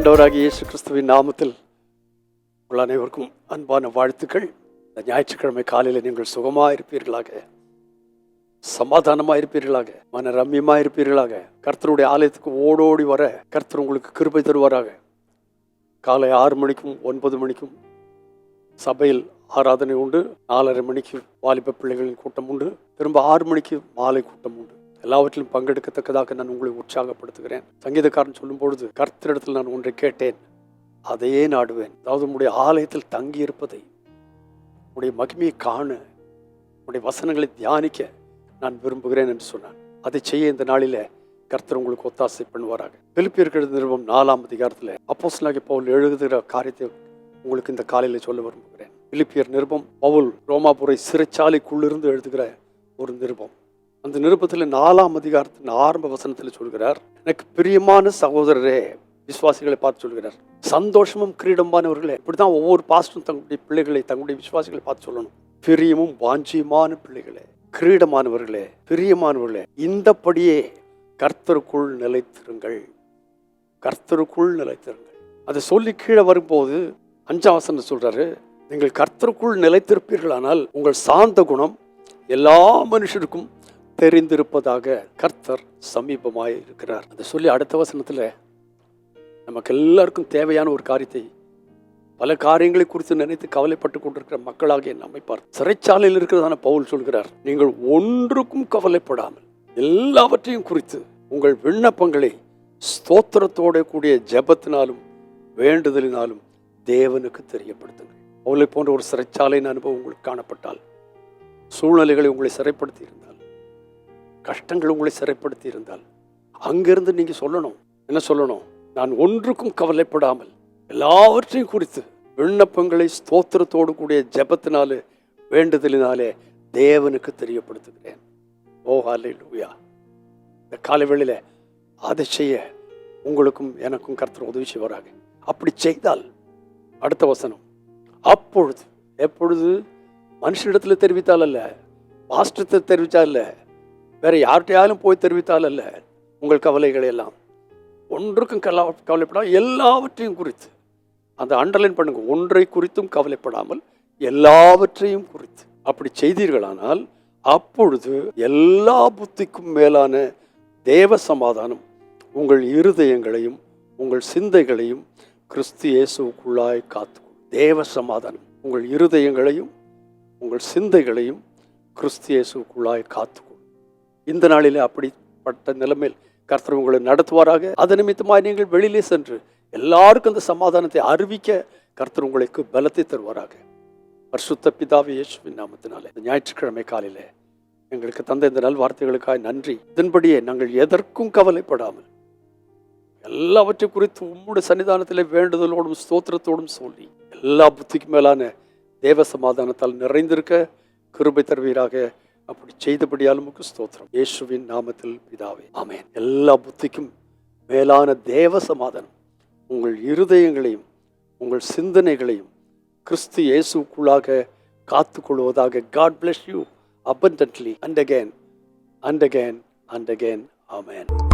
ஆண்டவராகிய இயேசு கிறிஸ்துவின் நாமத்தில் உங்கள் அனைவருக்கும் அன்பான வாழ்த்துக்கள். இந்த ஞாயிற்றுக்கிழமை காலையில் நீங்கள் சுகமாக இருப்பீர்களாக சமாதானமாக இருப்பீர்களாக மன ரம்யமாக இருப்பீர்களாக கர்த்தருடைய ஆலயத்துக்கு ஓடோடி வர கர்த்தர் உங்களுக்கு கிருபை தருவாராக. காலை ஆறு மணிக்கும் ஒன்பது மணிக்கும் சபையில் ஆராதனை உண்டு. நாலரை மணிக்கு வாலிப பிள்ளைகளின் கூட்டம் உண்டு. திரும்ப ஆறு மணிக்கு மாலை கூட்டம் உண்டு. எல்லாவற்றிலும் பங்கெடுக்கத்தக்கதாக நான் உங்களை உற்சாகப்படுத்துகிறேன். சங்கீதக்காரன் சொல்லும் பொழுது கர்த்தரிடத்தில் நான் ஒன்றை கேட்டேன் அதையே நாடுவேன். அதாவது உங்களுடைய ஆலயத்தில் தங்கி இருப்பதை உடைய மகிமையை காண உடைய வசனங்களை தியானிக்க நான் விரும்புகிறேன் என்று சொன்னான். அதை செய்ய இந்த நாளில் கர்த்தர் உங்களுக்கு ஒத்தாசை பண்ணுவாராக. பிலிப்பியர்கள் நிறுவனம் நாலாம் அதிகாரத்தில் அப்போஸ்லாகி பவுல் எழுதுகிற காரியத்தை உங்களுக்கு இந்த காலையில் சொல்ல விரும்புகிறேன். பிலிப்பியர் நிருபம் பவுல் ரோமாபுரை சிறைச்சாலைக்குள்ளிருந்து எழுதுகிற ஒரு நிருபம். அந்த நிருபத்தில் நாலாம் அதிகாரத்தின் ஆரம்ப வசனத்தில் சொல்கிறார் எனக்கு பிரியமான சகோதரரே விசுவாசிகளை பார்த்து சொல்கிறார். சந்தோஷமும் கிரீடமானவர்களே இப்படிதான் ஒவ்வொரு பாஸ்டும் தங்களுடைய பிள்ளைகளை தங்களுடைய விசுவாசிகளை பார்த்து சொல்லணும். பிரியமும் வாஞ்சியமான பிள்ளைகளே கிரீடமானவர்களே பிரியமானவர்களே இந்தபடியே கர்த்தருக்குள் நிலைத்திருங்கள் கர்த்தருக்குள் நிலைத்திருங்கள். அதை சொல்லி கீழே வரும்போது அஞ்சாம் வசனம் சொல்றாரு நீங்கள் கர்த்தருக்குள் நிலைத்திருப்பீர்களானால் உங்கள் சாந்த குணம் எல்லா மனுஷருக்கும் தெரிந்திருப்பதாக கர்த்தர் சமீபமாக இருக்கிறார். அதை சொல்லி அடுத்த வசனத்தில் நமக்கு எல்லாருக்கும் தேவையான ஒரு காரியத்தை பல காரியங்களை குறித்து நினைத்து கவலைப்பட்டு கொண்டிருக்கிற மக்களாகிய நம்மை பார்த்து சிறைச்சாலையில் இருக்கிறதான பவுல் சொல்கிறார் நீங்கள் ஒன்றுக்கும் கவலைப்படாமல் எல்லாவற்றையும் குறித்து உங்கள் விண்ணப்பங்களை ஸ்தோத்திரத்தோட கூடிய ஜெபத்தினாலும் வேண்டுதலினாலும் தேவனுக்கு தெரியப்படுத்துங்கள். அவளை போன்ற ஒரு சிறைச்சாலையின் அனுபவம் உங்களுக்கு காணப்பட்டால் சூழ்நிலைகளை உங்களை சிறைப்படுத்தி இருந்தால் கஷ்டங்கள் உங்களை சிறைப்படுத்தி இருந்தால் அங்கிருந்து நீங்கள் சொல்லணும். என்ன சொல்லணும்? நான் ஒன்றுக்கும் கவலைப்படாமல் எல்லாவற்றையும் குறித்து விண்ணப்பங்களை ஸ்தோத்திரத்தோடு கூடிய ஜபத்தினாலே வேண்டுதலினாலே தேவனுக்கு தெரியப்படுத்துகிறேன். ஓ ஹாலே லூயா இந்த காலை வேளையில அதை செய்ய உங்களுக்கும் எனக்கும் கருத்தர் உதவி செய்வாராக. அப்படி செய்தால் அடுத்த வசனம். அப்பொழுது எப்பொழுது? மனுஷனிடத்தில் தெரிவித்தால் அல்ல பாஸ்டத்தை தெரிவித்தால் இல்லை வேறு யார்கிட்டயாலும் போய் தெரிவித்தால் அல்ல உங்கள் கவலைகளை எல்லாம். ஒன்றுக்கும் கலா கவலைப்படாமல் எல்லாவற்றையும் குறித்து. அந்த அண்டர்லைன் பண்ணுங்கள் ஒன்றை குறித்தும் கவலைப்படாமல் எல்லாவற்றையும் குறித்து. அப்படி செய்தீர்களானால் அப்பொழுது எல்லா புத்திக்கும் மேலான தேவ சமாதானம் உங்கள் இருதயங்களையும் உங்கள் சிந்தைகளையும் கிறிஸ்து இயேசுக்குள்ளாய் காத்துக்கும் தேவ சமாதானம் உங்கள் இருதயங்களையும் உங்கள் சிந்தைகளையும் கிறிஸ்து இயேசுக்குள்ளாய் காத்துக்கும் இந்த நாளிலே அப்படிப்பட்ட நிலைமையில் கர்த்தர் உங்களை நடத்துவாராக. அது நிமித்தமாக நீங்கள் வெளியிலே சென்று எல்லாருக்கும் அந்த சமாதானத்தை அறிவிக்க கர்த்தர் உங்களுக்கு பலத்தை தருவாராக. பரிசுத்த பிதாவி இயேசுவின் நாமத்தினாலே இந்த ஞாயிற்றுக்கிழமை காலையில் எங்களுக்கு தந்த இந்த நல் வார்த்தைகளுக்காக நன்றி. இதன்படியே நாங்கள் எதற்கும் கவலைப்படாமல் எல்லாவற்றை குறித்து உம்முடைய சன்னிதானத்திலே வேண்டுதலோடும் ஸ்தோத்திரத்தோடும் சொல்லி எல்லா புத்திக்கு மேலான தேவ சமாதானத்தால் நிறைந்திருக்க கிருபை தருவீராக. அப்படி செய்தபடியால் முக்கு ஸ்தோத்திரம். இயேசுவின் நாமத்தில் பிதாவே. ஆமேன். எல்லா புத்திக்கும் மேலான தேவ சமாதானம். உங்கள் இருதயங்களையும் உங்கள் சிந்தனைகளையும் கிறிஸ்து இயேசுக்குள்ளாக காத்துக்கொள்வதாக God bless you abundantly. And again and again and again. Amen.